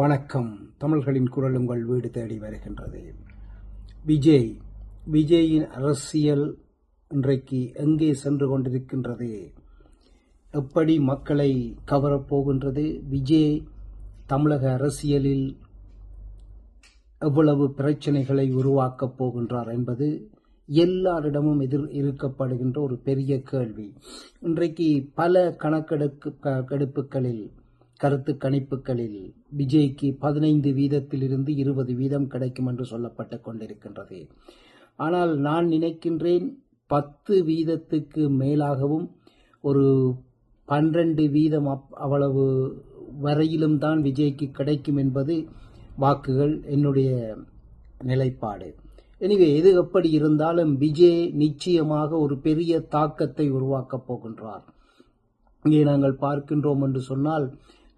வணக்கம். தமிழர்களின் குரல் உங்கள் வீடு தேடி வருகின்றது. விஜய் விஜயின் அரசியல் இன்றைக்கு எங்கே சென்று கொண்டிருக்கின்றது? எப்படி மக்களை கவரப் போகின்றது? விஜய் தமிழக அரசியலில் எவ்வளவு பிரச்சனைகளை உருவாக்கப் போகின்றார் என்பது எல்லாரிடமும் எதிர் இருக்கப்படுகின்ற ஒரு பெரிய கேள்வி. இன்றைக்கு பல கணக்கெடுப்பு க- கெடுப்புகளில் கருத்து கணிப்புகளில் விஜய்க்கு பதினைந்து வீதத்திலிருந்து இருபது வீதம் கிடைக்கும் என்று சொல்லப்பட்டு கொண்டிருக்கின்றது. ஆனால் நான் நினைக்கின்றேன் பத்து வீதத்துக்கு மேலாகவும் ஒரு பன்னிரண்டு வீதம் அப்- அவ்வளவு வரையிலும் தான் விஜய்க்கு கிடைக்கும் என்பது வாக்குகள் என்னுடைய நிலைப்பாடு. எனவே எது எப்படி இருந்தாலும் விஜய் நிச்சயமாக ஒரு பெரிய தாக்கத்தை உருவாக்கப் போகின்றார். இங்கே நாங்கள் பார்க்கின்றோம் என்று சொன்னால்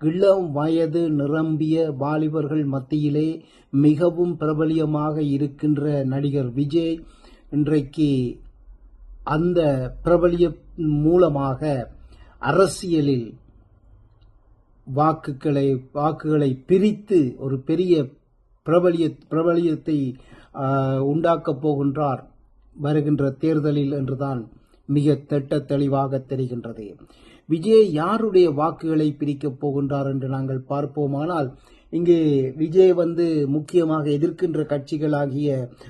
இளம் வயது நிரம்பிய வாலிபர்கள் மத்தியிலே மிகவும் பிரபலியமாக இருக்கின்ற நடிகர் விஜய் இன்றைக்கு அந்த பிரபலிய மூலமாக அரசியலில் வாக்குகளை வாக்குகளை பிரித்து ஒரு பெரிய பிரபலிய பிரபலியத்தை உண்டாக்கப் போகின்றார் வருகின்ற தேர்தலில் என்றுதான் மிக திட்ட தெளிவாக தெரிகின்றது. விஜய் யாருடைய வாக்குகளை பிரிக்கப் போகின்றார் என்று நாங்கள் பார்ப்போமானால் இங்கே விஜய் வந்து முக்கியமாக எதிர்க்கின்ற கட்சிகளாகிய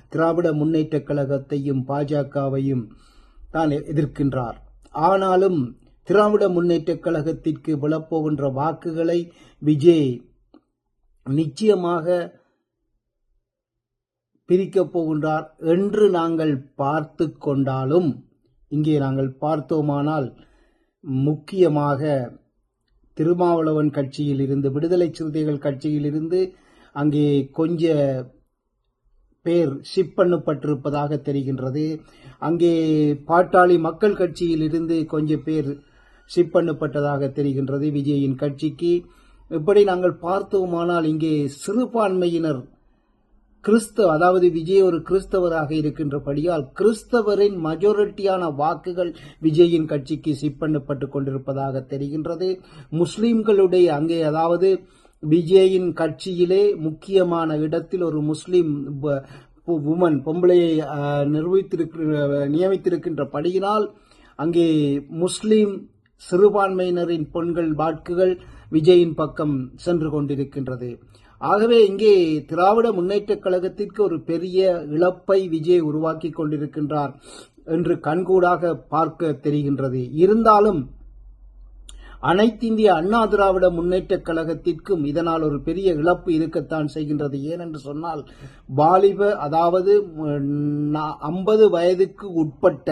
திராவிட முன்னேற்றக் கழகத்தையும் பாஜகவையும் தான் எதிர்க்கின்றார். ஆனாலும் திராவிட முன்னேற்றக் கழகத்திற்கு விழப்போகின்ற வாக்குகளை விஜய் நிச்சயமாக பிரிக்கப் போகின்றார் என்று நாங்கள் பார்த்து கொண்டாலும் இங்கே நாங்கள் பார்த்தோமானால் முக்கியமாக திருமாவளவன் கட்சியில் இருந்து விடுதலை சிறுத்தைகள் கட்சியில் இருந்து அங்கே கொஞ்ச பேர் ஷிப் பண்ணப்பட்டிருப்பதாக தெரிகின்றது. அங்கே பாட்டாளி மக்கள் கட்சியில் இருந்து கொஞ்சம் பேர் ஷிப் பண்ணப்பட்டதாக தெரிகின்றது விஜயின் கட்சிக்கு. இப்படி நாங்கள் பார்த்தோமானால் இங்கே சிறுபான்மையினர் கிறிஸ்து அதாவது விஜய் ஒரு கிறிஸ்தவராக இருக்கின்றபடியால் கிறிஸ்தவரின் மெஜாரிட்டியான வாக்குகள் விஜயின் கட்சிக்கு சிப்பண்ணப்பட்டு கொண்டிருப்பதாக தெரிகின்றது. முஸ்லிம்களுடைய அங்கே அதாவது விஜயின் கட்சியிலே முக்கியமான இடத்தில் ஒரு முஸ்லிம் உமன் பொம்பளையை நிர்வகித்திருக்கிற நியமித்திருக்கின்ற படியினால் அங்கே முஸ்லிம் சிறுபான்மையினரின் பெண்கள் வாக்குகள் விஜயின் பக்கம் சென்று கொண்டிருக்கின்றது. ஆகவே இங்கே திராவிட முன்னேற்றக் கழகத்திற்கு ஒரு பெரிய இழப்பை விஜய் உருவாக்கி கொண்டிருக்கின்றார் என்று கண்கூடாக பார்க்க தெரிகின்றது. இருந்தாலும் அனைத்திந்திய அண்ணா திராவிட முன்னேற்றக் கழகத்திற்கும் இதனால் ஒரு பெரிய இழப்பு இருக்கத்தான் செய்கின்றது. ஏனென்று சொன்னால் வாலிப அதாவது ஐம்பது வயதுக்கு உட்பட்ட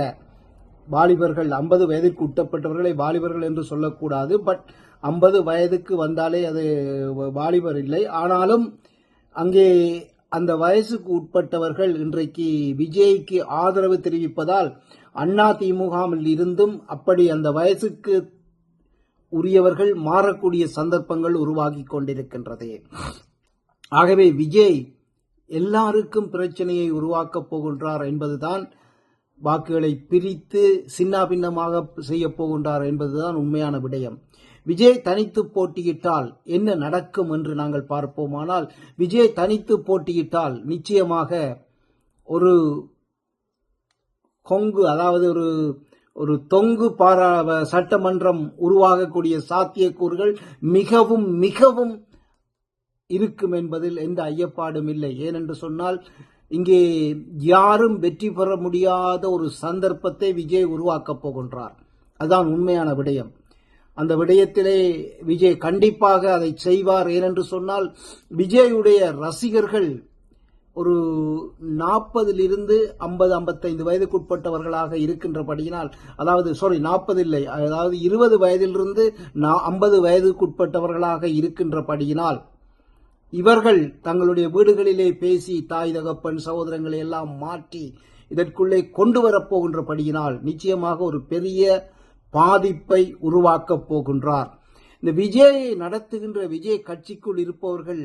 வாலிபர்கள் ஐம்பது வயதுக்கு உட்பட்டவர்களை வாலிபர்கள் என்று சொல்லக்கூடாது பட் ஐம்பது வயதுக்கு வந்தாலே அது வாலிபர் இல்லை. ஆனாலும் அங்கே அந்த வயசுக்கு உட்பட்டவர்கள் இன்றைக்கு விஜய்க்கு ஆதரவு தெரிவிப்பதால் அண்ணா திமுகவில் இருந்தும் அப்படி அந்த வயசுக்கு உரியவர்கள் மாறக்கூடிய சந்தர்ப்பங்கள் உருவாகி கொண்டிருக்கின்றது. ஆகவே விஜய் எல்லாருக்கும் பிரச்சனையை உருவாக்கப் போகின்றார் என்பதுதான் வாக்குகளை பிரித்து சின்னாபின்னமாக செய்ய போகின்றார் என்பதுதான் உண்மையான விடயம். விஜய் தனித்து போட்டியிட்டால் என்ன நடக்கும் என்று நாங்கள் பார்ப்போமானால் விஜய் தனித்து போட்டியிட்டால் நிச்சயமாக ஒரு கொங்கு அதாவது ஒரு ஒரு தொங்கு பாரா சட்டமன்றம் உருவாகக்கூடிய சாத்தியக்கூறுகள் மிகவும் மிகவும் இருக்கும் என்பதில் எந்த ஐயப்பாடும் இல்லை. ஏனென்று சொன்னால் இங்கே யாரும் வெற்றி பெற முடியாத ஒரு சந்தர்ப்பத்தை விஜய் உருவாக்கப் போகின்றார். அதுதான் உண்மையான விடயம். அந்த விடயத்திலே விஜய் கண்டிப்பாக அதை செய்வார். ஏனென்று சொன்னால் விஜயுடைய ரசிகர்கள் ஒரு நாற்பதிலிருந்து ஐம்பது ஐம்பத்தைந்து வயதுக்குட்பட்டவர்களாக இருக்கின்றபடியினால் அதாவது சாரி நாற்பது இல்லை அதாவது இருபது வயதிலிருந்து ஐம்பது வயதுக்குட்பட்டவர்களாக இருக்கின்றபடியினால் இவர்கள் தங்களுடைய வீடுகளிலே பேசி தாய் தகப்பன் சகோதரங்களை எல்லாம் மாற்றி இதற்குள்ளே கொண்டு வரப்போகின்றபடியினால் நிச்சயமாக ஒரு பெரிய பாதிப்பை உருவாக்கப் போகின்றார். இந்த விஜயை நடத்துகின்ற விஜய் கட்சிக்குள் இருப்பவர்கள்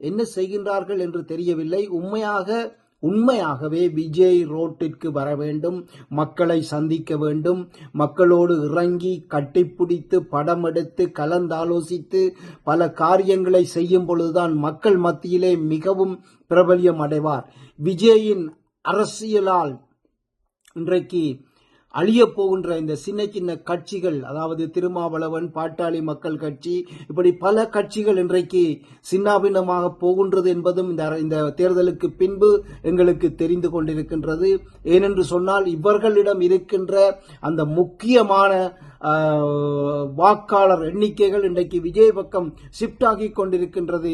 என்ன செய்கின்றார்கள் என்று தெரியவில்லை. உண்மையாக உண்மையாகவே விஜய் ரோட்டிற்கு வர வேண்டும் மக்களை சந்திக்க வேண்டும் மக்களோடு இறங்கி கட்டிப்பிடித்து படம் எடுத்து கலந்தாலோசித்து பல காரியங்களை செய்யும் பொழுதுதான் மக்கள் மத்தியிலே மிகவும் பிரபல்யம் அடைவார். விஜயின் அரசியலால் இன்றைக்கு அழியப் போகின்ற இந்த சின்ன சின்ன கட்சிகள் அதாவது திருமாவளவன் பாட்டாளி மக்கள் கட்சி இப்படி பல கட்சிகள் இன்றைக்கு சின்னாபின்னமாக போகின்றது என்பதும் இந்த இந்த தேர்தலுக்கு பின்பு எங்களுக்கு தெரிந்து கொண்டிருக்கின்றது. ஏனென்று சொன்னால் இவர்களிடம் இருக்கின்ற அந்த முக்கியமான வாக்காளர் எண்ணிக்கைகள் இன்றைக்கு விஜய் பக்கம் ஷிஃப்ட் ஆகி கொண்டிருக்கின்றது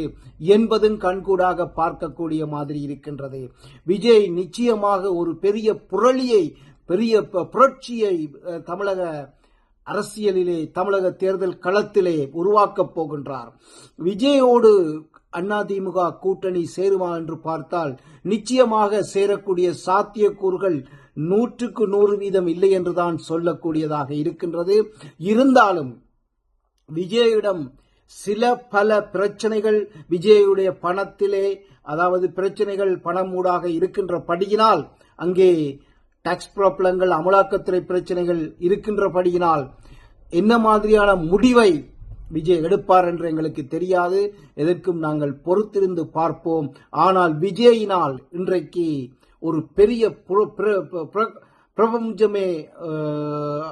என்பதும் கண்கூடாக பார்க்கக்கூடிய மாதிரி இருக்கின்றது. விஜய் நிச்சயமாக ஒரு பெரிய புரளியை பெரிய ப- புரட்சியை தமிழக அரசியலிலே தமிழக தேர்தல் களத்திலே உருவாக்கப் போகின்றார். விஜயோடு அதிமுக கூட்டணி சேருமா என்று பார்த்தால் நிச்சயமாக சேரக்கூடிய சாத்தியக்கூறுகள் நூற்றுக்கு நூறு வீதம் இல்லை என்றுதான் சொல்லக்கூடியதாக இருக்கின்றது. இருந்தாலும் விஜயிடம் சில பல பிரச்சனைகள் விஜயுடைய பணத்திலே அதாவது பிரச்சனைகள் பணமூடாக இருக்கின்றபடியினால் அங்கே டாக்ஸ் ப்ராப்ளங்கள் அமலாக்கத்துறை பிரச்சனைகள் இருக்கின்றபடியினால் என்ன மாதிரியான முடிவை விஜய் எடுப்பார் என்று எங்களுக்கு தெரியாது. எதற்கும் நாங்கள் பொறுத்திருந்து பார்ப்போம். ஆனால் விஜயினால் இன்றைக்கு ஒரு பெரிய பிர- பிர- பிரபஞ்சமே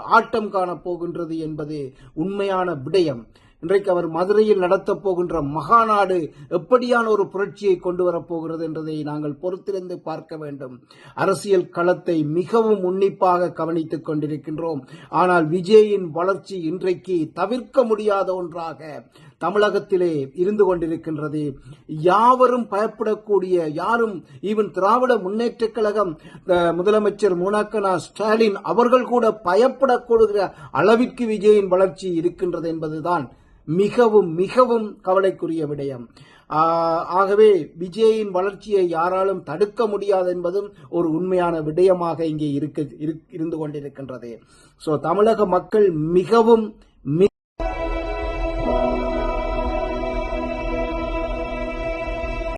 ஆட்டம் காணப் போகின்றது என்பது உண்மையான விடயம். இன்றைக்கு அவர் மதுரையில் நடத்தப் போகின்ற மகாநாடு எப்படியான ஒரு புரட்சியை கொண்டு வரப்போகிறது என்றதை நாங்கள் பொறுத்திருந்து பார்க்க வேண்டும். அரசியல் களத்தை மிகவும் உன்னிப்பாக கவனித்துக் கொண்டிருக்கின்றோம். ஆனால் விஜயின் வளர்ச்சி இன்றைக்கு தவிர்க்க முடியாத ஒன்றாக தமிழகத்திலே இருந்து கொண்டிருக்கின்றது. யாவரும் பயப்படக்கூடிய யாரும் ஈவன் திராவிட முன்னேற்ற கழகம் முதலமைச்சர் முனக்கனா ஸ்டாலின் அவர்கள் கூட பயப்படக்கூடுகிற அளவிற்கு விஜயின் வளர்ச்சி இருக்கின்றது என்பதுதான் மிகவும் மிகவும் கவலைக்குரிய விடயம். ஆஹ், ஆகவே விஜயின் வளர்ச்சியை யாராலும் தடுக்க முடியாது என்பதும் ஒரு உண்மையான விடயமாக இங்கே இருக்க இருந்து கொண்டிருக்கின்றது. சோ தமிழக மக்கள் மிகவும் மி-